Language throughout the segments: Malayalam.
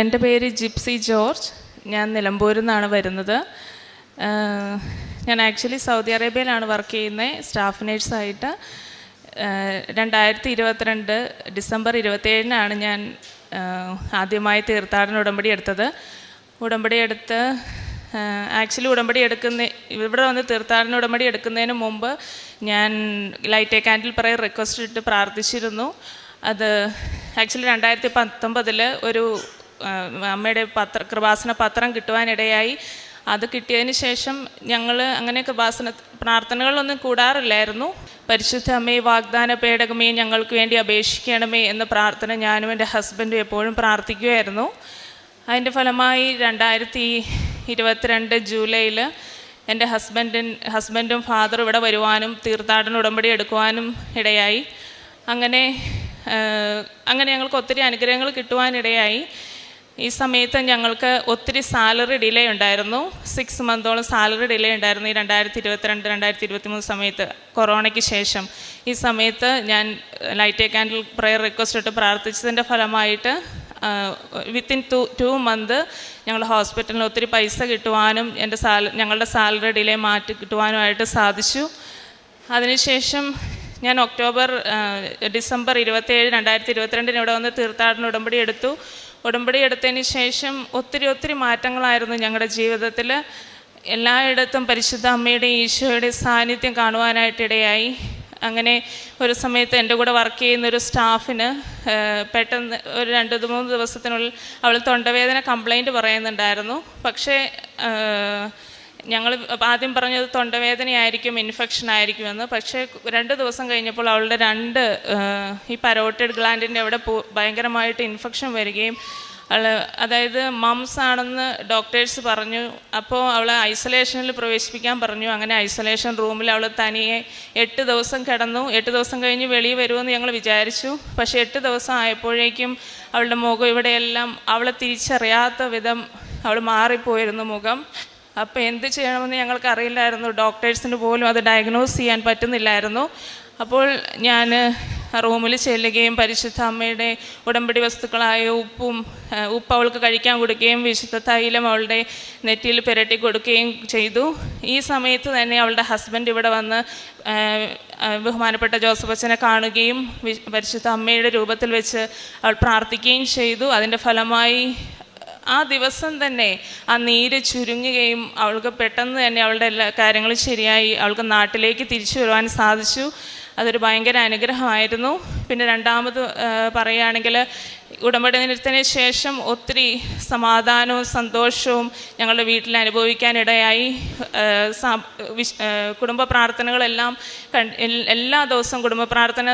എന്റെ പേര് ജിപ്സി ജോർജ്. ഞാൻ നിലമ്പൂരിൽ നിന്നാണ് വരുന്നത്. ഞാൻ ആക്ച്വലി സൗദി അറേബ്യയിലാണ് വർക്ക് ചെയ്യുന്നത് സ്റ്റാഫ് നേഴ്സായിട്ട് രണ്ടായിരത്തി ഇരുപത്തിരണ്ട് ഡിസംബർ ഇരുപത്തേഴിനാണ് ഞാൻ ആദ്യമായി തീർത്ഥാടന ഉടമ്പടി എടുത്തത്. ഉടമ്പടി എടുത്ത് ആക്ച്വലി ഉടമ്പടി എടുക്കുന്ന ഇവിടെ വന്ന് തീർത്ഥാടന ഉടമ്പടി എടുക്കുന്നതിന് മുമ്പ് ഞാൻ light a candle prayer request ഇട്ട് പ്രാർത്ഥിച്ചിരുന്നു. അത് ആക്ച്വലി രണ്ടായിരത്തി പത്തൊമ്പതിൽ ഒരു അമ്മയുടെ പത്ര കൃപാസന പത്രം കിട്ടുവാനിടയായി. അത് കിട്ടിയതിന് ശേഷം ഞങ്ങൾ അങ്ങനെ കൃപാസന പ്രാർത്ഥനകളൊന്നും കൂടാറില്ലായിരുന്നു. പരിശുദ്ധ അമ്മയെ വാഗ്ദാന പേടകമേ ഞങ്ങൾക്ക് വേണ്ടി അപേക്ഷിക്കണമേ എന്ന പ്രാർത്ഥന ഞാനും എന്റെ ഹസ്ബൻഡും എപ്പോഴും പ്രാർത്ഥിക്കുമായിരുന്നു അതിന്റെ ഫലമായി രണ്ടായിരത്തി ഇരുപത്തിരണ്ട് ജൂലൈയിൽ എന്റെ ഹസ്ബൻഡിൻ ഹസ്ബൻഡും ഫാദറും ഇവിടെ വരുവാനും തീർത്ഥാടന ഉടമ്പടി എടുക്കുവാനും ഇടയായി. അങ്ങനെ അങ്ങനെ ഞങ്ങൾക്ക് ഒത്തിരി അനുഗ്രഹങ്ങൾ കിട്ടുവാനിടയായി. ഈ സമയത്ത് ഞങ്ങൾക്ക് ഒത്തിരി സാലറി ഡിലേ ഉണ്ടായിരുന്നു. സിക്സ് മന്തോളം സാലറി ഡിലേ ഉണ്ടായിരുന്നു. ഈ രണ്ടായിരത്തി ഇരുപത്തിരണ്ട് രണ്ടായിരത്തി ഇരുപത്തി മൂന്ന് സമയത്ത് കൊറോണയ്ക്ക് ശേഷം. ഈ സമയത്ത് ഞാൻ light a candle prayer request ഇട്ട് പ്രാർത്ഥിച്ചതിന്റെ ഫലമായിട്ട് വിത്തിൻ ടു ടു മന്ത് ഞങ്ങൾ ഹോസ്പിറ്റലിൽ ഒത്തിരി പൈസ കിട്ടുവാനും എന്റെ സാല ഞങ്ങളുടെ സാലറി ഡിലേ മാറ്റി കിട്ടുവാനുമായിട്ട് സാധിച്ചു. അതിനുശേഷം ഞാൻ ഒക്ടോബർ ഡിസംബർ ഇരുപത്തേഴ് രണ്ടായിരത്തി ഇരുപത്തിരണ്ടിന് ഇവിടെ വന്ന് തീർത്ഥാടന ഉടമ്പടി എടുത്തു. ഉടമ്പടി എടുത്തതിന് ശേഷം ഒത്തിരി ഒത്തിരി മാറ്റങ്ങളായിരുന്നു ഞങ്ങളുടെ ജീവിതത്തിൽ. എല്ലായിടത്തും പരിശുദ്ധ അമ്മയുടെ ഈശോയുടെ സാന്നിധ്യം കാണുവാനായിട്ടിടയായി. അങ്ങനെ ഒരു സമയത്ത് എന്റെ കൂടെ വർക്ക് ചെയ്യുന്ന ഒരു സ്റ്റാഫിന് പെട്ടെന്ന് ഒരു രണ്ട് മൂന്ന് ദിവസത്തിനുള്ളിൽ അവൾ തൊണ്ടവേദന കംപ്ലൈന്റ് പറയുന്നുണ്ടായിരുന്നു. പക്ഷേ ഞങ്ങൾ ആദ്യം പറഞ്ഞത് തൊണ്ടവേദനയായിരിക്കും ഇൻഫെക്ഷൻ ആയിരിക്കുമെന്ന്. പക്ഷേ രണ്ട് ദിവസം കഴിഞ്ഞപ്പോൾ അവളുടെ രണ്ട് ഈ പരോട്ടഡ് ഗ്ലാൻഡിന്റെ അവിടെ ഭയങ്കരമായിട്ട് ഇൻഫെക്ഷൻ വരികയും അവൾ അതായത് മംസ് ആണെന്ന് ഡോക്ടേഴ്സ് പറഞ്ഞു. അപ്പോൾ അവളെ ഐസൊലേഷനിൽ പ്രവേശിപ്പിക്കാൻ പറഞ്ഞു. അങ്ങനെ ഐസൊലേഷൻ റൂമിൽ അവൾ തനിയെ എട്ട് ദിവസം കിടന്നു. എട്ട് ദിവസം കഴിഞ്ഞ് വെളിയിൽ വരുമെന്ന് ഞങ്ങൾ വിചാരിച്ചു. പക്ഷേ എട്ട് ദിവസം ആയപ്പോഴേക്കും അവളുടെ മുഖം ഇവിടെയെല്ലാം അവളെ തിരിച്ചറിയാത്ത വിധം അവൾ മാറിപ്പോയിരുന്നു മുഖം. അപ്പോൾ എന്ത് ചെയ്യണമെന്ന് ഞങ്ങൾക്ക് അറിയില്ലായിരുന്നു ഡോക്ടേഴ്സിന് പോലും അത് ഡയഗ്നോസ് ചെയ്യാൻ പറ്റുന്നില്ലായിരുന്നു. അപ്പോൾ ഞാൻ റൂമിൽ ചെല്ലുകയും പരിശുദ്ധ അമ്മയുടെ ഉടമ്പടി വസ്തുക്കളായ ഉപ്പും ഉപ്പ് അവൾക്ക് കഴിക്കാൻ കൊടുക്കുകയും വിശുദ്ധ തൈലം അവളുടെ നെറ്റിയിൽ പുരട്ടി കൊടുക്കുകയും ചെയ്തു. ഈ സമയത്ത് തന്നെ അവളുടെ ഹസ്ബൻഡ് ഇവിടെ വന്ന് ബഹുമാനപ്പെട്ട ജോസഫ് അച്ഛനെ കാണുകയും പരിശുദ്ധ അമ്മയുടെ രൂപത്തിൽ വെച്ച് അവൾ പ്രാർത്ഥിക്കുകയും ചെയ്തു. അതിന്റെ ഫലമായി ആ ദിവസം തന്നെ ആ നീര് ചുരുങ്ങുകയും അവൾക്ക് പെട്ടെന്ന് തന്നെ അവളുടെ എല്ലാ കാര്യങ്ങളും ശരിയായി അവൾക്ക് നാട്ടിലേക്ക് തിരിച്ചു വരുവാൻ സാധിച്ചു. അതൊരു ഭയങ്കര അനുഗ്രഹമായിരുന്നു. പിന്നെ രണ്ടാമത് പറയുകയാണെങ്കിൽ ഉടമ്പടി ദിനത്തിന് ശേഷം ഒത്തിരി സമാധാനവും സന്തോഷവും ഞങ്ങളുടെ വീട്ടിൽ അനുഭവിക്കാനിടയായി. കുടുംബ പ്രാർത്ഥനകളെല്ലാം എല്ലാ ദിവസവും കുടുംബ പ്രാർത്ഥന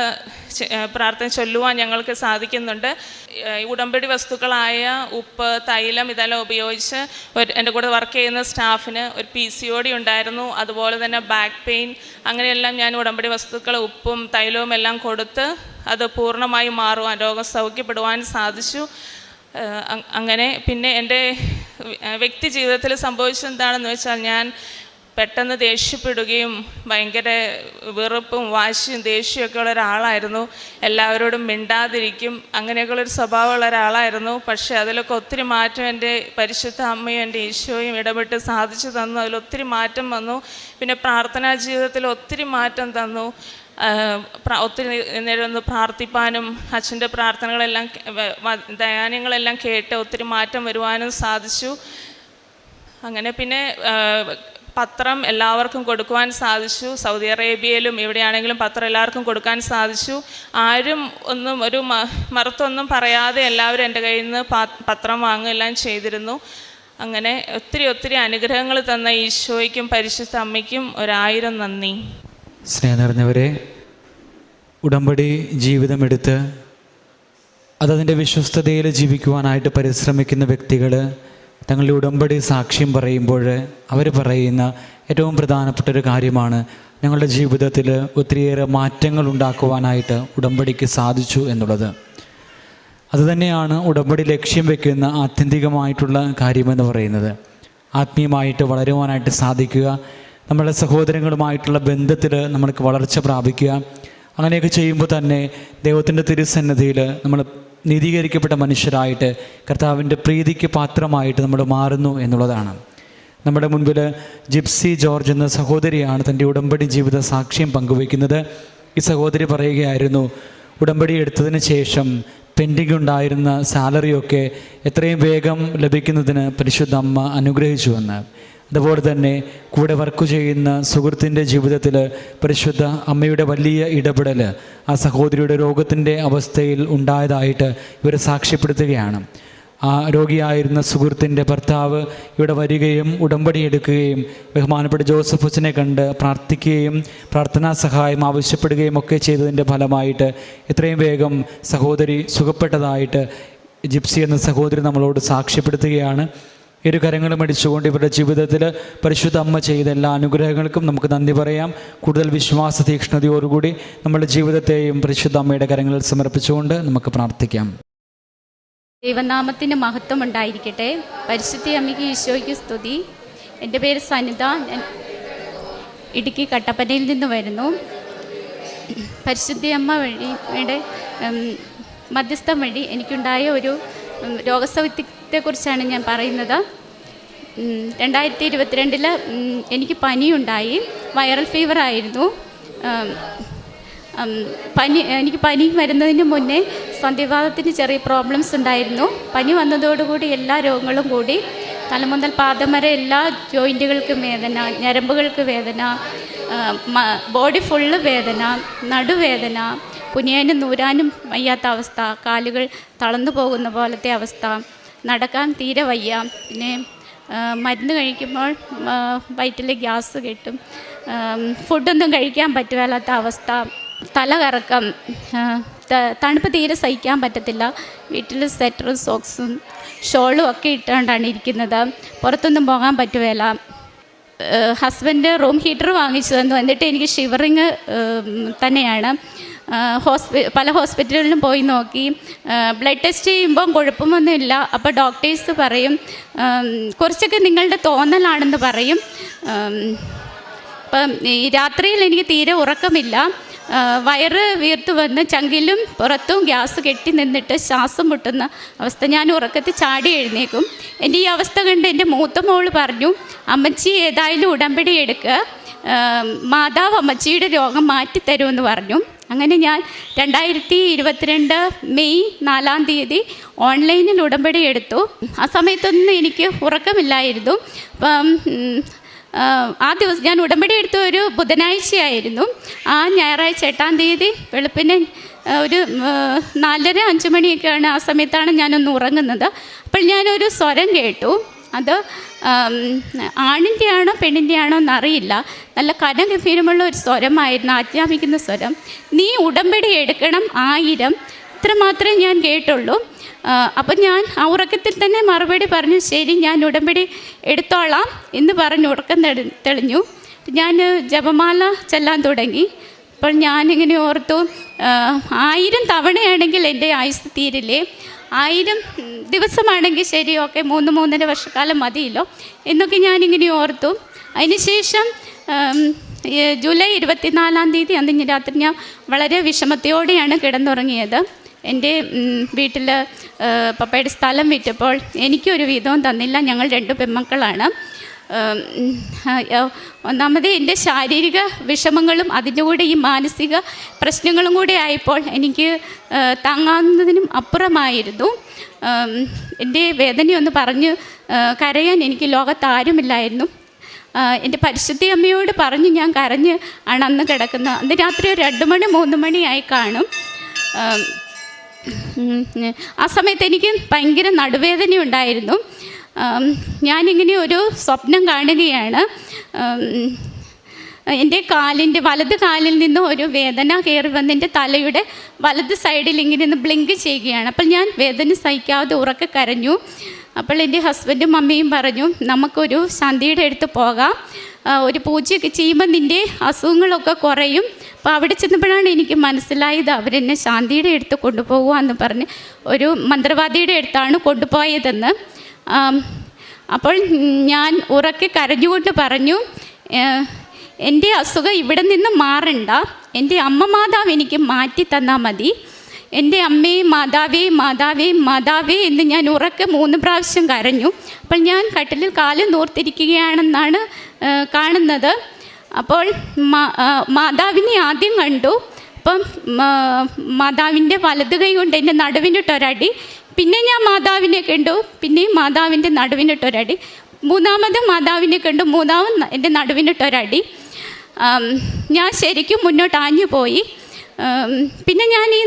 പ്രാർത്ഥന ചൊല്ലുവാൻ ഞങ്ങൾക്ക് സാധിക്കുന്നുണ്ട്. ഉടമ്പടി വസ്തുക്കളായ ഉപ്പ് തൈലം ഇതെല്ലാം ഉപയോഗിച്ച് ഒരു എന്റെ കൂടെ വർക്ക് ചെയ്യുന്ന സ്റ്റാഫിന് ഒരു പി സി ഒ ഡി ഉണ്ടായിരുന്നു. അതുപോലെ തന്നെ ബാക്ക് പെയിൻ അങ്ങനെയെല്ലാം ഞാൻ ഉടമ്പടി വസ്തുക്കൾ ഉപ്പും തൈലവും എല്ലാം കൊടുത്ത് അത് പൂർണമായി മാറുവാൻ രോഗം സൗഖ്യപ്പെടുവാൻ സാധിച്ചു. അങ്ങനെ പിന്നെ എന്റെ വ്യക്തി ജീവിതത്തിൽ സംഭവിച്ചെന്താണെന്ന് വെച്ചാൽ ഞാൻ പെട്ടെന്ന് ദേഷ്യപ്പെടുകയും ഭയങ്കര വെറുപ്പും വാശിയും ദേഷ്യമൊക്കെ ഉള്ള ഒരാളായിരുന്നു. എല്ലാവരോടും മിണ്ടാതിരിക്കും അങ്ങനെയൊക്കെയുള്ള ഒരു സ്വഭാവമുള്ള ഒരാളായിരുന്നു. പക്ഷേ അതിലൊക്കെ ഒത്തിരി മാറ്റം എന്റെ പരിശുദ്ധ അമ്മയും എന്റെ ഈശോയും ഇടപെട്ട് സാധിച്ചു തന്നു. അതിലൊത്തിരി മാറ്റം വന്നു. പിന്നെ പ്രാർത്ഥനാ ജീവിതത്തിൽ ഒത്തിരി മാറ്റം തന്നു. ഒത്തിരി നേരം ഒന്ന് പ്രാർത്ഥിപ്പാനും അച്ഛന്റെ പ്രാർത്ഥനകളെല്ലാം ധ്യാനങ്ങളെല്ലാം കേട്ട് ഒത്തിരി മാറ്റം വരുവാനും സാധിച്ചു. അങ്ങനെ പിന്നെ പത്രം എല്ലാവർക്കും കൊടുക്കുവാൻ സാധിച്ചു. സൗദി അറേബ്യയിലും എവിടെയാണെങ്കിലും പത്രം എല്ലാവർക്കും കൊടുക്കാൻ സാധിച്ചു. ആരും ഒന്നും ഒരു മറുത്തൊന്നും പറയാതെ എല്ലാവരും എന്റെ കയ്യിൽ നിന്ന് പത്രം വാങ്ങുകയെല്ലാം ചെയ്തിരുന്നു. അങ്ങനെ ഒത്തിരി ഒത്തിരി അനുഗ്രഹങ്ങൾ തന്ന ഈശോയ്ക്കും പരിശുദ്ധ അമ്മയ്ക്കും ഒരായിരം നന്ദി. സ്നേഹം നിറഞ്ഞവരെ ഉടമ്പടി ജീവിതമെടുത്ത് അതതിന്റെ വിശ്വസ്തതയിൽ ജീവിക്കുവാനായിട്ട് പരിശ്രമിക്കുന്ന വ്യക്തികൾ തങ്ങളുടെ ഉടമ്പടി സാക്ഷ്യം പറയുമ്പോൾ അവർ പറയുന്ന ഏറ്റവും പ്രധാനപ്പെട്ട ഒരു കാര്യമാണ് ഞങ്ങളുടെ ജീവിതത്തിൽ ഒത്തിരിയേറെ മാറ്റങ്ങൾ ഉണ്ടാക്കുവാനായിട്ട് ഉടമ്പടിക്ക് സാധിച്ചു എന്നുള്ളത്. അതുതന്നെയാണ് ഉടമ്പടി ലക്ഷ്യം വെക്കുന്ന ആത്യന്തികമായിട്ടുള്ള കാര്യമെന്ന് പറയുന്നത്. ആത്മീയമായിട്ട് വളരുവാനായിട്ട് സാധിക്കുക നമ്മുടെ സഹോദരങ്ങളുമായിട്ടുള്ള ബന്ധത്തിൽ നമ്മൾക്ക് വളർച്ച പ്രാപിക്കുക. അങ്ങനെയൊക്കെ ചെയ്യുമ്പോൾ തന്നെ ദൈവത്തിന്റെ തിരുസന്നിധിയിൽ നമ്മൾ നീതീകരിക്കപ്പെട്ട മനുഷ്യരായിട്ട് കർത്താവിന്റെ പ്രീതിക്ക് പാത്രമായിട്ട് നമ്മൾ മാറുന്നു എന്നുള്ളതാണ്. നമ്മുടെ മുൻപിൽ ജിപ്സി ജോർജ് എന്ന സഹോദരിയാണ് തന്റെ ഉടമ്പടി ജീവിത സാക്ഷ്യം പങ്കുവയ്ക്കുന്നത്. ഈ സഹോദരി പറയുകയായിരുന്നു ഉടമ്പടി എടുത്തതിന് ശേഷം പെൻഡിങ് ഉണ്ടായിരുന്ന സാലറിയൊക്കെ എത്രയും വേഗം ലഭിക്കുന്നതിന് പരിശുദ്ധ അമ്മ അനുഗ്രഹിച്ചുവെന്ന്. അതുപോലെ തന്നെ കൂടെ വർക്ക് ചെയ്യുന്ന സുഹൃത്തിന്റെ ജീവിതത്തിൽ പരിശുദ്ധ അമ്മയുടെ വലിയ ഇടപെടൽ ആ സഹോദരിയുടെ രോഗത്തിന്റെ അവസ്ഥയിൽ ഉണ്ടായതായിട്ട് ഇവർ സാക്ഷ്യപ്പെടുത്തുകയാണ്. ആ രോഗിയായിരുന്ന സുഹൃത്തിന്റെ ഭർത്താവ് ഇവിടെ വരികയും ഉടമ്പടി എടുക്കുകയും ബഹുമാനപ്പെട്ട ജോസഫ് ഹുസിനെ കണ്ട് പ്രാർത്ഥിക്കുകയും പ്രാർത്ഥനാ സഹായം ആവശ്യപ്പെടുകയും ഒക്കെ ചെയ്തതിന്റെ ഫലമായിട്ട് എത്രയും വേഗം സഹോദരി സുഖപ്പെട്ടതായിട്ട് ജിപ്സി എന്ന സഹോദരി നമ്മളോട് സാക്ഷ്യപ്പെടുത്തുകയാണ്. ഇരു കരങ്ങളും അടിച്ചുകൊണ്ട് ഇവരുടെ ജീവിതത്തിൽ പരിശുദ്ധ അമ്മ ചെയ്ത എല്ലാ അനുഗ്രഹങ്ങൾക്കും നമുക്ക് നന്ദി പറയാം. കൂടുതൽ വിശ്വാസ തീക്ഷ്ണതയോടുകൂടി നമ്മുടെ ജീവിതത്തെയും പരിശുദ്ധ അമ്മയുടെ കരങ്ങളിൽ സമർപ്പിച്ചുകൊണ്ട് നമുക്ക് പ്രാർത്ഥിക്കാം. ദൈവനാമത്തിന് മഹത്വം ഉണ്ടായിരിക്കട്ടെ. പരിശുദ്ധി അമ്മയ്ക്ക് ഈശോയ്ക്ക് സ്തുതി. എന്റെ പേര് സനിത. ഞാൻ ഇടുക്കി കട്ടപ്പനയിൽ നിന്ന് വരുന്നു. പരിശുദ്ധി അമ്മ ഉം, മധ്യസ്ഥം വഴി എനിക്കുണ്ടായ ഒരു ഉം, രോഗസൗഖ്യത്തെക്കുറിച്ചാണ് ഞാൻ പറയുന്നത്. രണ്ടായിരത്തി ഇരുപത്തിരണ്ടിൽ എനിക്ക് പനിയുണ്ടായി. വൈറൽ ഫീവർ ആയിരുന്നു. പനി എനിക്ക് പനി വരുന്നതിന് മുന്നേ സന്ധിവാദത്തിന് ചെറിയ പ്രോബ്ലംസ് ഉണ്ടായിരുന്നു. പനി വന്നതോടുകൂടി എല്ലാ രോഗങ്ങളും കൂടി. തലമുതൽ പാദം വരെ എല്ലാ ജോയിന്റുകൾക്കും വേദന ഞരമ്പുകൾക്ക് വേദന ബോഡി ഫുള്ള് വേദന നടുവേദന കുനിയാനും നൂരാനും വയ്യാത്ത അവസ്ഥ കാലുകൾ തളർന്നു പോകുന്ന പോലത്തെ അവസ്ഥ നടക്കാൻ തീരെ വയ്യ. പിന്നെ മരുന്ന് കഴിക്കുമ്പോൾ വയറ്റിൽ ഗ്യാസ് കിട്ടും. ഫുഡൊന്നും കഴിക്കാൻ പറ്റുവല്ലാത്ത അവസ്ഥ. തല കറക്കം തണുപ്പ് തീരെ സഹിക്കാൻ പറ്റത്തില്ല. വീട്ടിൽ സ്വെറ്ററും സോക്സും ഷോളും ഒക്കെ ഇട്ടുകൊണ്ടാണ് ഇരിക്കുന്നത്. പുറത്തൊന്നും പോകാൻ പറ്റുകയില്ല ഹസ്ബൻഡ് റൂം ഹീറ്റർ വാങ്ങിച്ചു തന്നു എന്നിട്ട് എനിക്ക് ഷിവറിങ് തന്നെയാണ്. ഹോസ്പി പല ഹോസ്പിറ്റലുകളിലും പോയി നോക്കി. ബ്ലഡ് ടെസ്റ്റ് ചെയ്യുമ്പോൾ കുഴപ്പമൊന്നുമില്ല അപ്പോൾ ഡോക്ടേഴ്സ് പറയും കുറച്ചൊക്കെ നിങ്ങളുടെ തോന്നലാണെന്ന് പറയും. അപ്പം ഈ രാത്രിയിൽ എനിക്ക് തീരെ ഉറക്കമില്ല. വയറ് വീർത്ത് വന്ന് ചങ്കിലും പുറത്തും ഗ്യാസ് കെട്ടി നിന്നിട്ട് ശ്വാസം മുട്ടുന്ന അവസ്ഥ. ഞാൻ ഉറക്കത്തിൽ ചാടി എഴുന്നേക്കും. എന്റെ ഈ അവസ്ഥ കണ്ട് എന്റെ മൂത്ത മോൾ പറഞ്ഞു അമ്മച്ചി ഏതായാലും ഉടമ്പടി എടുക്കുക മാതാവ് അമ്മച്ചിയുടെ രോഗം മാറ്റിത്തരുമെന്ന് പറഞ്ഞു. അങ്ങനെ ഞാൻ രണ്ടായിരത്തി ഇരുപത്തിരണ്ട് മെയ് നാലാം തീയതി ഓൺലൈനിൽ ഉടമ്പടി എടുത്തു. ആ സമയത്തൊന്നും എനിക്ക് ഉറക്കമില്ലായിരുന്നു. അപ്പം ആ ദിവസം ഞാൻ ഉടമ്പടി എടുത്ത ഒരു ബുധനാഴ്ചയായിരുന്നു. ആ ഞായറാഴ്ച എട്ടാം തീയതി വെളുപ്പിന് ഒരു നാലര അഞ്ച് മണിയൊക്കെയാണ് ആ സമയത്താണ് ഞാനൊന്ന് ഉറങ്ങുന്നത്. അപ്പോൾ ഞാനൊരു സ്വരം കേട്ടു. അത് ആം, ആണിന്റെ ആണോ പെണ്ണിന്റെ ആണോ എന്നറിയില്ല. നല്ല കനഗംഭീരമുള്ള ഒരു സ്വരമായിരുന്നു ആജ്ഞാപിക്കുന്ന സ്വരം. നീ ഉടമ്പടി എടുക്കണം ആയിരം. ഇത്ര മാത്രമേ ഞാൻ കേട്ടുള്ളൂ. അപ്പം ഞാൻ ആ ഉറക്കത്തിൽ തന്നെ മറുപടി പറഞ്ഞു ശരി ഞാൻ ഉടമ്പടി എടുത്തോളാം എന്ന് പറഞ്ഞ് ഉറക്കം തെളി തെളിഞ്ഞു. ഞാൻ ജപമാല ചെല്ലാൻ തുടങ്ങി. അപ്പോൾ ഞാനിങ്ങനെ ഓർത്തു ആയിരം തവണയാണെങ്കിൽ എന്റെ ആയുസ് തീരില്ലേ? ആയിരം ദിവസമാണെങ്കിൽ ശരി ഓക്കെ മൂന്ന് മൂന്നര വർഷക്കാലം മതിയല്ലോ. എന്നൊക്കെ ഞാനിങ്ങനെ ഓർത്തു. അതിനുശേഷം ജൂലൈ ഇരുപത്തിനാലാം തീയതി അന്ന് രാത്രി ഞാൻ വളരെ വിഷമത്തോടെയാണ് കിടന്നുറങ്ങിയത്. എന്റെ വീട്ടിൽ പപ്പയുടെ സ്ഥലം വിറ്റപ്പോൾ എനിക്കൊരു വിധവും തന്നില്ല. ഞങ്ങൾ രണ്ട് പെൺമക്കളാണ്. ഒന്നാമത് എന്റെ ശാരീരിക വിഷമങ്ങളും അതിന്റെ കൂടെ ഈ മാനസിക പ്രശ്നങ്ങളും കൂടെ ആയപ്പോൾ എനിക്ക് താങ്ങാവുന്നതിനും അപ്പുറമായിരുന്നു. എന്റെ വേദനയൊന്ന് പറഞ്ഞ് കരയാൻ എനിക്ക് ലോകത്താരുമില്ലായിരുന്നു. എന്റെ പരിശുദ്ധി അമ്മയോട് പറഞ്ഞ് ഞാൻ കരഞ്ഞ് ആണ് അന്ന് കിടക്കുന്നത് അന്ന് രാത്രി ഒരു രണ്ട് മണി മൂന്ന് മണിയായി കാണും. ആ സമയത്ത് എനിക്ക് ഭയങ്കര നടുവേദന ഉണ്ടായിരുന്നു ഞാനിങ്ങനെ ഒരു സ്വപ്നം കാണുകയാണ്. എന്റെ കാലിന്റെ വലത് കാലിൽ നിന്ന് ഒരു വേദന കയറി വന്ന് എന്റെ തലയുടെ വലത് സൈഡിൽ ഇങ്ങനെ ഒന്ന് ബ്ലിങ്ക് ചെയ്യുകയാണ്. അപ്പോൾ ഞാൻ വേദന സഹിക്കാതെ ഉറക്കെ കരഞ്ഞു. അപ്പോൾ എന്റെ ഹസ്ബൻഡും മമ്മിയും പറഞ്ഞു നമുക്കൊരു ശാന്തിയുടെ അടുത്ത് പോകാം. ഒരു പൂജയൊക്കെ ചെയ്യുമ്പോൾ നിന്റെ അസുഖങ്ങളൊക്കെ കുറയും. അപ്പോൾ അവിടെ ചെന്നപ്പോഴാണ് എനിക്ക് മനസ്സിലായത് അവരെന്നെ ശാന്തിയുടെ അടുത്ത് കൊണ്ടുപോകുക എന്ന് പറഞ്ഞ് ഒരു മന്ത്രവാദിയുടെ അടുത്താണ് കൊണ്ടുപോയതെന്ന്. അപ്പോൾ ഞാൻ ഉറക്കെ കരഞ്ഞുകൊണ്ട് പറഞ്ഞു എന്റെ അസുഖം ഇവിടെ നിന്ന് മാറണ്ട. എന്റെ അമ്മ മാതാവ് എനിക്ക് മാറ്റി തന്നാൽ മതി. എന്റെ അമ്മയെ മാതാവേ മാതാവേ മാതാവേ എന്ന് ഞാൻ ഉറക്കെ മൂന്ന് പ്രാവശ്യം കരഞ്ഞു. അപ്പോൾ ഞാൻ കട്ടിലിൽ കാൽ നോർത്തിരിക്കുകയാണെന്നാണ് കാണുന്നത്. അപ്പോൾ മാതാവിനെ ആദ്യം കണ്ടു. അപ്പം മാതാവിന്റെ വലത് കൈ കൊണ്ട് എന്റെ നടുവിനിട്ടൊരടി പിന്നെ ഞാൻ മാതാവിനെ കണ്ടു. പിന്നെയും മാതാവിന്റെ നടുവിനിട്ടൊരടി മൂന്നാമത് മാതാവിനെ കണ്ടു. മൂന്നാമത് എന്റെ നടുവിനിട്ടൊരടി ഞാൻ ശരിക്കും മുന്നോട്ട് ആഞ്ഞു പോയി. പിന്നെ ഞാൻ ഈ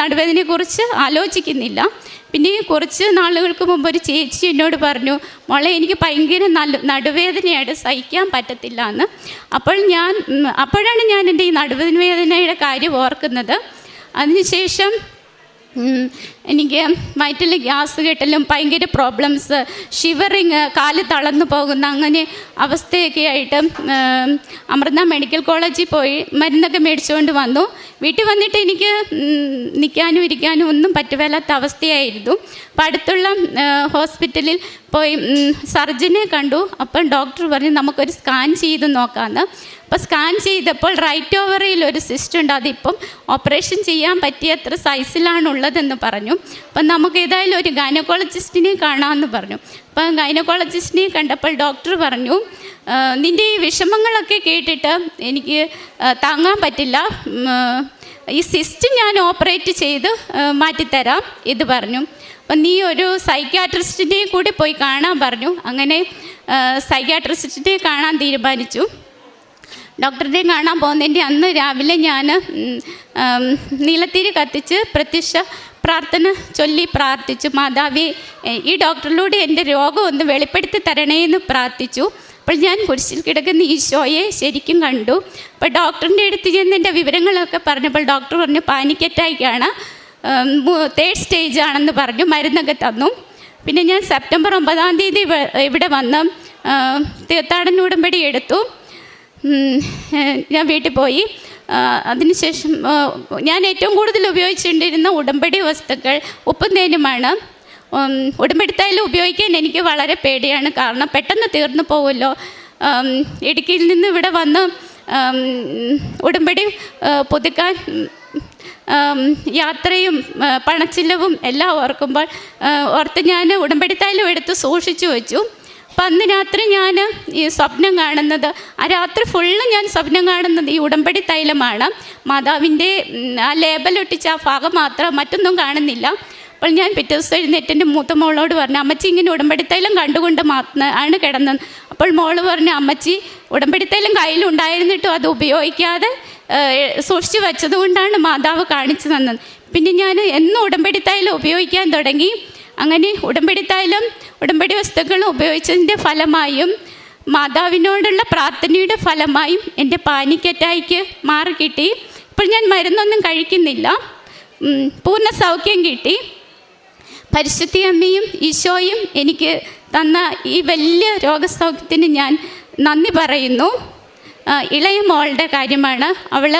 നടുവേദനയെക്കുറിച്ച് ആലോചിക്കുന്നില്ല. പിന്നെ കുറച്ച് നാളുകൾക്ക് മുമ്പ് ഒരു ചേച്ചി എന്നോട് പറഞ്ഞു മോളെ എനിക്ക് ഭയങ്കര നല്ല നടുവേദനയായിട്ട് സഹിക്കാൻ പറ്റത്തില്ല എന്ന്. അപ്പോൾ ഞാൻ അപ്പോഴാണ് ഞാൻ എന്റെ ഈ നടുവേദനയുടെ കാര്യം ഓർക്കുന്നത്. അതിനുശേഷം എനിക്ക് വയറ്റിൽ ഗ്യാസ് കെട്ടലും ഭയങ്കര പ്രോബ്ലംസ് ഷിവറിങ് കാൽ തളർന്നു പോകുന്ന അങ്ങനെ അവസ്ഥയൊക്കെ ആയിട്ട് അമൃത മെഡിക്കൽ കോളേജിൽ പോയി മരുന്നൊക്കെ മേടിച്ചുകൊണ്ട് വന്നു. വീട്ടിൽ വന്നിട്ട് എനിക്ക് നിൽക്കാനും ഇരിക്കാനും ഒന്നും പറ്റുവല്ലാത്ത അവസ്ഥയായിരുന്നു. അപ്പം അടുത്തുള്ള ഹോസ്പിറ്റലിൽ പോയി സർജനെ കണ്ടു. അപ്പം ഡോക്ടർ പറഞ്ഞു നമുക്കൊരു സ്കാൻ ചെയ്ത് നോക്കാമെന്ന് അപ്പോൾ സ്കാൻ ചെയ്തപ്പോൾ റൈറ്റ് ഓവറിൽ ഒരു സിസ്റ്റ് ഉണ്ട്. അതിപ്പം ഓപ്പറേഷൻ ചെയ്യാൻ പറ്റിയത്ര സൈസിലാണുള്ളതെന്ന് പറഞ്ഞു. അപ്പം നമുക്ക് ഏതായാലും ഒരു ഗൈനക്കോളജിസ്റ്റിനെ കാണാമെന്ന് പറഞ്ഞു. അപ്പം ഗൈനക്കോളജിസ്റ്റിനെ കണ്ടപ്പോൾ ഡോക്ടർ പറഞ്ഞു "ആ, നിന്റെ ഈ വിഷമങ്ങളൊക്കെ കേട്ടിട്ട് എനിക്ക് താങ്ങാൻ പറ്റില്ല. ഈ സിസ്റ്റ് ഞാൻ ഓപ്പറേറ്റ് ചെയ്ത് മാറ്റിത്തരാം ഇത് പറഞ്ഞു. അപ്പം നീ ഒരു സൈക്യാട്രിസ്റ്റിനെ കൂടി പോയി കാണാൻ പറഞ്ഞു. അങ്ങനെ സൈക്യാട്രിസ്റ്റിനെ കാണാൻ തീരുമാനിച്ചു. ഡോക്ടറെ കാണാൻ പോകുന്നതിന്റെ അന്ന് രാവിലെ ഞാൻ നീലത്തിരി കത്തിച്ച് പ്രത്യക്ഷ പ്രാർത്ഥന ചൊല്ലി പ്രാർത്ഥിച്ചു. മാതാവി ഈ ഡോക്ടറിലൂടെ എന്റെ രോഗം ഒന്ന് വെളിപ്പെടുത്തി തരണേ എന്ന് പ്രാർത്ഥിച്ചു. അപ്പോൾ ഞാൻ കുരിശിൽ കിടക്കുന്ന ഈശോയെ ശരിക്കും കണ്ടു. അപ്പോൾ ഡോക്ടറിന്റെ അടുത്ത് ചെന്ന് എന്റെ വിവരങ്ങളൊക്കെ പറഞ്ഞപ്പോൾ ഡോക്ടർ പറഞ്ഞു പാനിക് അറ്റാക്കാണ് തേർഡ് സ്റ്റേജ് ആണെന്ന് പറഞ്ഞു മരുന്നൊക്കെ തന്നു. പിന്നെ ഞാൻ സെപ്റ്റംബർ ഒമ്പതാം തീയതി ഇവ- ഇവിടെ വന്ന് തീർത്ഥാടന ഉടമ്പടി എടുത്തു. ഞാൻ വീട്ടിൽ പോയി. അതിനുശേഷം ഞാൻ ഏറ്റവും കൂടുതൽ ഉപയോഗിച്ചുകൊണ്ടിരുന്ന ഉടമ്പടി വസ്തുക്കൾ ഉപ്പും തേനുമാണ് ഉം, ഉടമ്പടി ഉപയോഗിക്കാൻ എനിക്ക് വളരെ പേടിയാണ്. കാരണം പെട്ടെന്ന് തീർന്നു പോകുമല്ലോ ഇടുക്കിയിൽ നിന്ന് ഇവിടെ വന്ന് ഉടമ്പടി പുതുക്കാൻ യാത്രയും പണച്ചിലവും എല്ലാം ഓർക്കുമ്പോൾ ഓർത്ത് ഞാൻ ഉടമ്പടിത്തായാലും എടുത്ത് സൂക്ഷിച്ചു വെച്ചു. അപ്പം അന്ന് രാത്രി ഞാൻ ഈ സ്വപ്നം കാണുന്നത് ആ രാത്രി ഫുള്ള് ഞാൻ സ്വപ്നം കാണുന്നത് ഈ ഉടമ്പടി തൈലമാണ്. മാതാവിന്റെ ആ ലേബലൊട്ടിച്ച ആ ഭാഗം മാത്രം മറ്റൊന്നും കാണുന്നില്ല. അപ്പോൾ ഞാൻ പിറ്റേ ദിവസം എഴുന്നേറ്റ് എന്റെ മൂത്ത മോളോട് പറഞ്ഞു അമ്മച്ചി ഇങ്ങനെ ഉടമ്പടി തൈലം കണ്ടുകൊണ്ട് മാത്രം ആണ് കിടന്നത് അപ്പോൾ മോൾ പറഞ്ഞു അമ്മച്ചി ഉടമ്പടി തൈലം കയ്യിലുണ്ടായിരുന്നിട്ടും അത് ഉപയോഗിക്കാതെ സൂക്ഷിച്ചു വെച്ചതുകൊണ്ടാണ് മാതാവ് കാണിച്ചു തന്നത്. പിന്നെ ഞാൻ എന്നും ഉടമ്പടി തൈലം ഉപയോഗിക്കാൻ തുടങ്ങി. അങ്ങനെ ഉടമ്പടി ഉടമ്പടി വസ്തുക്കളും ഉപയോഗിച്ചതിന്റെ ഫലമായും മാതാവിനോടുള്ള പ്രാർത്ഥനയുടെ ഫലമായും എന്റെ പാനിക്കറ്റായിക്ക് മാറി കിട്ടി. ഇപ്പോൾ ഞാൻ മരുന്നൊന്നും കഴിക്കുന്നില്ല. പൂർണ സൗഖ്യം കിട്ടി. പരിശുദ്ധി അമ്മയും ഈശോയും എനിക്ക് തന്ന ഈ വലിയ രോഗസൗഖ്യത്തിന് ഞാൻ നന്ദി പറയുന്നു. ഇളയ മോളുടെ കാര്യമാണ്. അവൾ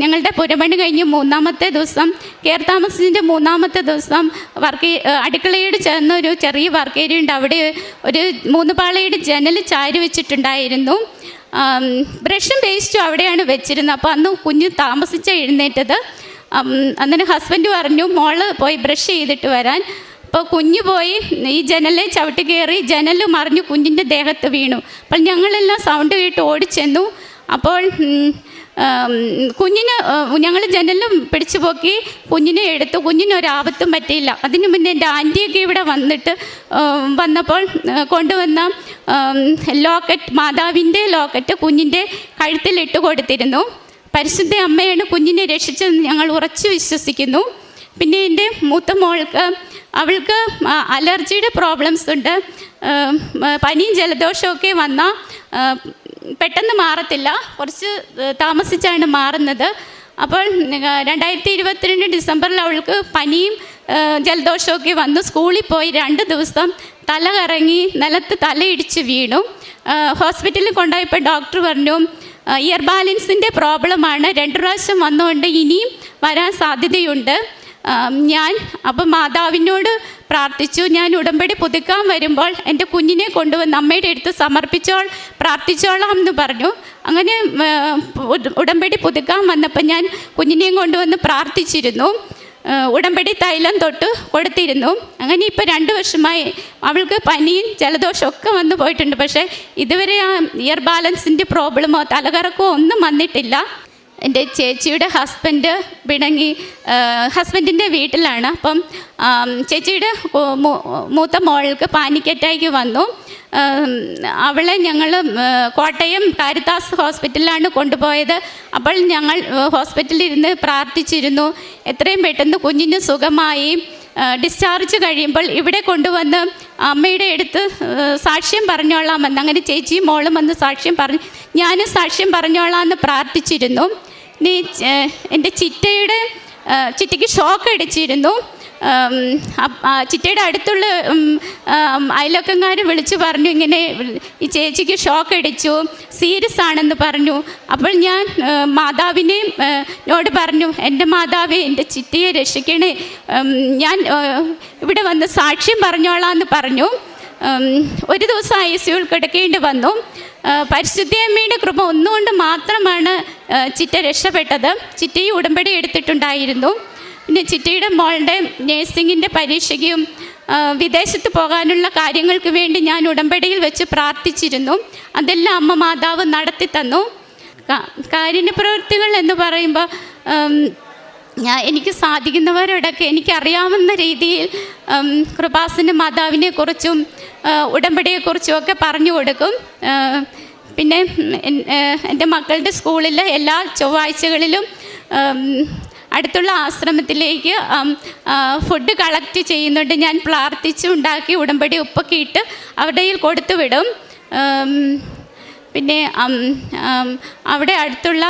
ഞങ്ങളുടെ പുരമണി കഴിഞ്ഞ് മൂന്നാമത്തെ ദിവസം കെയർ താമസത്തിന്റെ മൂന്നാമത്തെ ദിവസം വർക്ക് അടുക്കളയോട് ചേർന്ന ഒരു ചെറിയ വർക്ക് ഏരിയ ഉണ്ട്. അവിടെ ഒരു മൂന്ന് പാളയുടെ ജനൽ ചാരി വെച്ചിട്ടുണ്ടായിരുന്നു. ബ്രഷും പേസ്റ്റും അവിടെയാണ് വെച്ചിരുന്നത്. അപ്പോൾ അന്ന് കുഞ്ഞ് താമസിച്ച എഴുന്നേറ്റത്. അന്നേരം ഹസ്ബൻഡ് പറഞ്ഞു മോൾ പോയി ബ്രഷ് ചെയ്തിട്ട് വരാൻ. അപ്പോൾ കുഞ്ഞു പോയി ഈ ജനലിൽ ചവിട്ടി കയറി ജനൽ മറിഞ്ഞു കുഞ്ഞിന്റെ ദേഹത്ത് വീണു. അപ്പോൾ ഞങ്ങളെല്ലാം സൗണ്ട് കേട്ട് ഓടിച്ചെന്നു. അപ്പോൾ കുഞ്ഞിന് ഞങ്ങൾ ജനലും പിടിച്ചു പോക്കി കുഞ്ഞിനെ എടുത്തു. കുഞ്ഞിന് ഒരാപത്തും പറ്റിയില്ല. അതിനു മുന്നേ എന്റെ ആന്റിയൊക്കെ ഇവിടെ വന്നിട്ട് വന്നപ്പോൾ കൊണ്ടുവന്ന ലോക്കറ്റ് മാതാവിന്റെ ലോക്കറ്റ് കുഞ്ഞിന്റെ കഴുത്തിലിട്ട് കൊടുത്തിരുന്നു. പരിശുദ്ധ അമ്മയാണ് കുഞ്ഞിനെ രക്ഷിച്ചതെന്ന് ഞങ്ങൾ ഉറച്ചു വിശ്വസിക്കുന്നു. പിന്നെ എന്റെ മൂത്ത മോൾക്ക് അവൾക്ക് അലർജിയുടെ പ്രോബ്ലംസ് ഉണ്ട്. പനിയും ജലദോഷമൊക്കെ വന്നാൽ പെട്ടെന്ന് മാറത്തില്ല. കുറച്ച് താമസിച്ചാണ് മാറുന്നത്. അപ്പോൾ രണ്ടായിരത്തി ഇരുപത്തിരണ്ട് ഡിസംബറിൽ അവൾക്ക് പനിയും ജലദോഷമൊക്കെ വന്നു. സ്കൂളിൽ പോയി രണ്ട് ദിവസം തല കറങ്ങി നിലത്ത് തലയിടിച്ച് വീണു. ഹോസ്പിറ്റലിൽ കൊണ്ടുപോയപ്പോൾ ഡോക്ടർ പറഞ്ഞു ഇയർ ബാലൻസിന്റെ പ്രോബ്ലമാണ് രണ്ട് പ്രാവശ്യം വന്നുകൊണ്ട് ഇനിയും വരാൻ സാധ്യതയുണ്ട്. ഞാൻ അപ്പം മാതാവിനോട് പ്രാർത്ഥിച്ചു. ഞാൻ ഉടമ്പടി പുതുക്കാൻ വരുമ്പോൾ എന്റെ കുഞ്ഞിനെ കൊണ്ടുവന്ന് അമ്മയുടെ അടുത്ത് സമർപ്പിച്ചോൾ പ്രാർത്ഥിച്ചോളാം എന്ന് പറഞ്ഞു. അങ്ങനെ ഉടമ്പടി പുതുക്കാൻ വന്നപ്പോൾ ഞാൻ കുഞ്ഞിനെയും കൊണ്ടുവന്ന് പ്രാർത്ഥിച്ചിരുന്നു. ഉടമ്പടി തൈലം തൊട്ട് കൊടുത്തിരുന്നു. അങ്ങനെ ഇപ്പോൾ രണ്ട് വർഷമായി അവൾക്ക് പനിയും ജലദോഷവും ഒക്കെ വന്നു പോയിട്ടുണ്ട്. പക്ഷേ ഇതുവരെ ആ ഇയർ ബാലൻസിന്റെ പ്രോബ്ലമോ തലകറക്കോ ഒന്നും വന്നിട്ടില്ല. എന്റെ ചേച്ചിയുടെ ഹസ്ബൻഡ് പിണങ്ങി ഹസ്ബൻഡിന്റെ വീട്ടിലാണ്. അപ്പം ചേച്ചിയുടെ മൂത്ത മോൾക്ക് പാനിക് അറ്റാക്ക് വന്നു അവളെ ഞങ്ങൾ കോട്ടയം കാരിത്താസ് ഹോസ്പിറ്റലിലാണ് കൊണ്ടുപോയത്. അപ്പോൾ ഞങ്ങൾ ഹോസ്പിറ്റലിൽ ഇരുന്ന് പ്രാർത്ഥിച്ചിരുന്നു. എത്രയും പെട്ടെന്ന് കുഞ്ഞിന് സുഖമായി. ഡിസ്ചാർജ് കഴിയുമ്പോൾ ഇവിടെ കൊണ്ടുവന്ന് അമ്മയുടെ അടുത്ത് സാക്ഷ്യം പറഞ്ഞോളാമെന്ന് അങ്ങനെ ചേച്ചിയും മോളും വന്ന് സാക്ഷ്യം പറഞ്ഞു. ഞാനും സാക്ഷ്യം പറഞ്ഞോളാമെന്ന് പ്രാർത്ഥിച്ചിരുന്നു. എന്റെ ചിറ്റയുടെ ചിറ്റയ്ക്ക് ഷോക്ക് അടിച്ചിരുന്നു. ചിറ്റയുടെ അടുത്തുള്ള അയലക്കങ്ങാർ വിളിച്ചു പറഞ്ഞു ഇങ്ങനെ ഈ ചേച്ചിക്ക് ഷോക്ക് അടിച്ചു സീരിയസ് ആണെന്ന് പറഞ്ഞു. അപ്പോൾ ഞാൻ മാതാവിനെയും എന്നോട് നോട് പറഞ്ഞു എന്റെ മാതാവേ എന്റെ ചിറ്റയെ രക്ഷിക്കണേ. ഞാൻ ഇവിടെ വന്ന് സാക്ഷ്യം പറഞ്ഞോളാം എന്ന് പറഞ്ഞു. ഒരു ദിവസം ഐ സിയുൽ കിടക്കേണ്ടി വന്നു. പരിശുദ്ധിയമ്മയുടെ കൃപ ഒന്നുകൊണ്ട് മാത്രമാണ് ചിറ്റ രക്ഷപ്പെട്ടത്. ചിറ്റയും ഉടമ്പടി എടുത്തിട്ടുണ്ടായിരുന്നു. പിന്നെ ചിറ്റയുടെ മോളുടെ നേഴ്സിങ്ങിന്റെ പരീക്ഷയ്ക്കും വിദേശത്ത് പോകാനുള്ള കാര്യങ്ങൾക്ക് വേണ്ടി ഞാൻ ഉടമ്പടിയിൽ വെച്ച് പ്രാർത്ഥിച്ചിരുന്നു. അതെല്ലാം അമ്മ മാതാവ് നടത്തി തന്നു കാരുണ്യ പ്രവൃത്തികൾ എന്ന് പറയുമ്പോൾ ഞാൻ എനിക്ക് സാധിക്കുന്നവരോടൊക്കെ എനിക്കറിയാവുന്ന രീതിയിൽ കൃപാസിന്റെ മാതാവിനെക്കുറിച്ചും മാതാവിനെ കുറിച്ചും ഉടമ്പടിയെക്കുറിച്ചും ഒക്കെ പറഞ്ഞു കൊടുക്കും. പിന്നെ എന്റെ മക്കളുടെ സ്കൂളിൽ എല്ലാ ചൊവ്വാഴ്ചകളിലും അടുത്തുള്ള ആശ്രമത്തിലേക്ക് ഫുഡ് കളക്ട് ചെയ്യുന്നുണ്ട്. ഞാൻ പ്രാർത്ഥിച്ച് ഉണ്ടാക്കി ഉടമ്പടി ഉപ്പൊക്കെ ഇട്ട് അവരുടെ കയ്യിൽ കൊടുത്തു വിടും. പിന്നെ അവിടെ അടുത്തുള്ള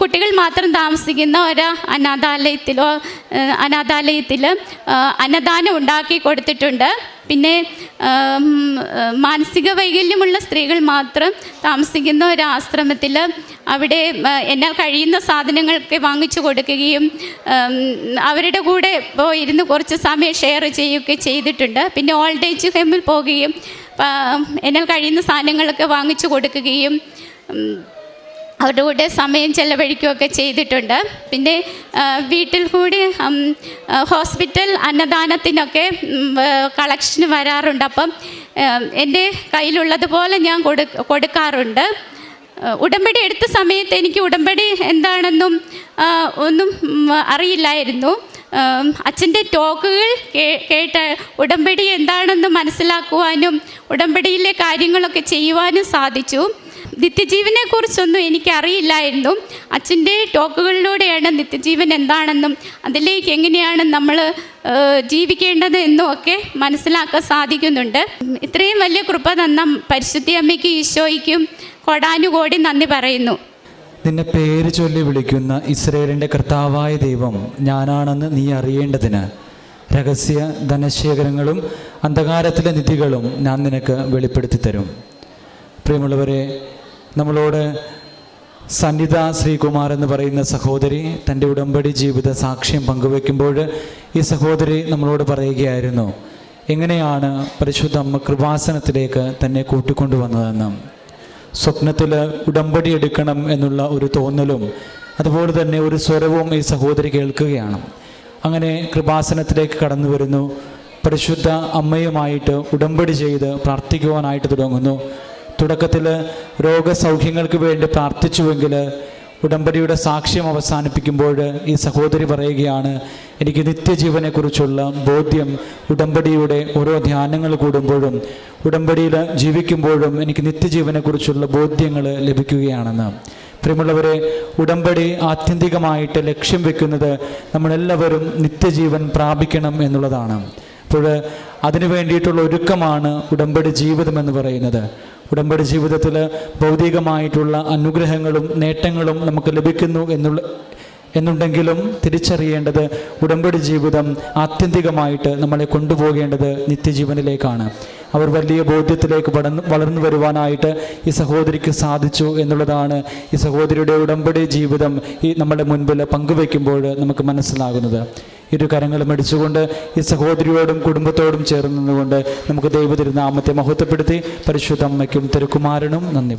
കുട്ടികൾ മാത്രം താമസിക്കുന്ന ഒരു അനാഥാലയത്തിലോ അനാഥാലയത്തിൽ അന്നദാനം ഉണ്ടാക്കി കൊടുത്തിട്ടുണ്ട്. പിന്നെ മാനസിക വൈകല്യമുള്ള സ്ത്രീകൾ മാത്രം താമസിക്കുന്ന ഒരു ആശ്രമത്തിൽ അവിടെ എന്നാൽ കഴിയുന്ന സാധനങ്ങളൊക്കെ വാങ്ങിച്ചു കൊടുക്കുകയും അവരുടെ കൂടെ ഇരുന്ന് കുറച്ച് സമയം ഷെയർ ചെയ്യുകയൊക്കെ ചെയ്തിട്ടുണ്ട്. പിന്നെ ഓൾഡ് ഏജ് ഹോമിൽ പോവുകയും എന്നാൽ കഴിയുന്ന സാധനങ്ങളൊക്കെ വാങ്ങിച്ചു കൊടുക്കുകയും അവരുടെ കൂടെ സമയം ചെലവഴിക്കുകയൊക്കെ ചെയ്തിട്ടുണ്ട്. പിന്നെ വീട്ടിൽ കൂടി ഹോസ്പിറ്റൽ അന്നദാനത്തിനൊക്കെ കളക്ഷന് വരാറുണ്ട്. അപ്പം എന്റെ കയ്യിലുള്ളതുപോലെ ഞാൻ കൊടു കൊടുക്കാറുണ്ട്. ഉടമ്പടി എടുത്ത സമയത്ത് എനിക്ക് ഉടമ്പടി എന്താണെന്നും ഒന്നും അറിയില്ലായിരുന്നു. അച്ഛന്റെ ടോക്കുകൾ കേട്ട് ഉടമ്പടി എന്താണെന്ന് മനസ്സിലാക്കുവാനും ഉടമ്പടിയിലെ കാര്യങ്ങളൊക്കെ ചെയ്യുവാനും സാധിച്ചു. നിത്യജീവനെക്കുറിച്ചൊന്നും എനിക്കറിയില്ലായിരുന്നു. അച്ഛന്റെ ടോക്കുകളിലൂടെയാണ് നിത്യജീവൻ എന്താണെന്നും അതിലേക്ക് എങ്ങനെയാണ് നമ്മൾ ജീവിക്കേണ്ടത് എന്നും ഒക്കെ മനസ്സിലാക്കാൻ സാധിക്കുന്നുണ്ട്. ഇത്രയും വലിയ കൃപ തന്ന പരിശുദ്ധി അമ്മയ്ക്ക് ഈശോയ്ക്കും കൊടാനുകോടി നന്ദി പറയുന്നു. നിന്നെ പേര് ചൊല്ലി വിളിക്കുന്ന ഇസ്രയേലിന്റെ കർത്താവായ ദൈവം ഞാനാണെന്ന് നീ അറിയേണ്ടതിന് രഹസ്യ ധനശേഖരങ്ങളും അന്ധകാരത്തിലെ നിധികളും ഞാൻ നിനക്ക് വെളിപ്പെടുത്തി തരും പ്രിയമുള്ളവരെ നമ്മളോട് സന്നിത ശ്രീകുമാർ എന്ന് പറയുന്ന സഹോദരി തന്റെ ഉടമ്പടി ജീവിത സാക്ഷ്യം പങ്കുവെക്കുമ്പോൾ ഈ സഹോദരി നമ്മളോട് പറയുകയായിരുന്നു എങ്ങനെയാണ് പരിശുദ്ധ അമ്മ കൃപാസനത്തിലേക്ക് തന്നെ കൂട്ടിക്കൊണ്ടുവന്നതെന്ന് സ്വപ്നത്തിൽ ഉടമ്പടി എടുക്കണം എന്നുള്ള ഒരു തോന്നലും അതുപോലെ തന്നെ ഒരു സ്വരവും ഈ സഹോദരി കേൾക്കുകയാണ്. അങ്ങനെ കൃപാസനത്തിലേക്ക് കടന്നു വരുന്നു പരിശുദ്ധ അമ്മയുമായിട്ട് ഉടമ്പടി ചെയ്ത് പ്രാർത്ഥിക്കുവാനായിട്ട് തുടങ്ങുന്നു. തുടക്കത്തിൽ രോഗസൗഖ്യങ്ങൾക്ക് വേണ്ടി പ്രാർത്ഥിച്ചുവെങ്കിൽ ഉടമ്പടിയുടെ സാക്ഷ്യം അവസാനിപ്പിക്കുമ്പോൾ ഈ സഹോദരി പറയുകയാണ് എനിക്ക് നിത്യജീവനെക്കുറിച്ചുള്ള ബോധ്യം ഉടമ്പടിയുടെ ഓരോ ധ്യാനങ്ങൾ കൂടുമ്പോഴും ഉടമ്പടിയിൽ ജീവിക്കുമ്പോഴും എനിക്ക് നിത്യജീവനെക്കുറിച്ചുള്ള ബോധ്യങ്ങൾ ലഭിക്കുകയാണെന്ന്. പ്രിയമുള്ളവരെ ഉടമ്പടി ആത്യന്തികമായിട്ട് ലക്ഷ്യം വെക്കുന്നത് നമ്മളെല്ലാവരും നിത്യജീവൻ പ്രാപിക്കണം എന്നുള്ളതാണ്. അപ്പോൾ അതിനു വേണ്ടിയിട്ടുള്ള ഒരുക്കമാണ് ഉടമ്പടി ജീവിതം എന്ന് പറയുന്നത്. ഉടമ്പടി ജീവിതത്തിൽ ഭൗതികമായിട്ടുള്ള അനുഗ്രഹങ്ങളും നേട്ടങ്ങളും നമുക്ക് ലഭിക്കുന്നു എന്നുള്ള എന്നുണ്ടെങ്കിലും തിരിച്ചറിയേണ്ടത് ഉടമ്പടി ജീവിതം ആത്യന്തികമായിട്ട് നമ്മളെ കൊണ്ടുപോകേണ്ടത് നിത്യജീവനിലേക്കാണ്. അവർ വലിയ ബോധ്യത്തിലേക്ക് വളർന്നു വളർന്നു വരുവാനായിട്ട് ഈ സഹോദരിക്ക് സാധിച്ചു എന്നുള്ളതാണ്. ഈ സഹോദരിയുടെ ഉടമ്പടി ജീവിതം ഈ നമ്മുടെ മുൻപിൽ പങ്കുവെക്കുമ്പോൾ നമുക്ക് മനസ്സിലാകുന്നത്. ഇരു കരങ്ങളും അടിച്ചുകൊണ്ട് ഈ സഹോദരിയോടും കുടുംബത്തോടും ചേർന്ന് നിന്നുകൊണ്ട് നമുക്ക് ദൈവതിരുനാമത്തെ മഹത്വപ്പെടുത്തി പരിശുദ്ധ അമ്മയ്ക്കും തിരുക്കുമാരനും നന്ദി.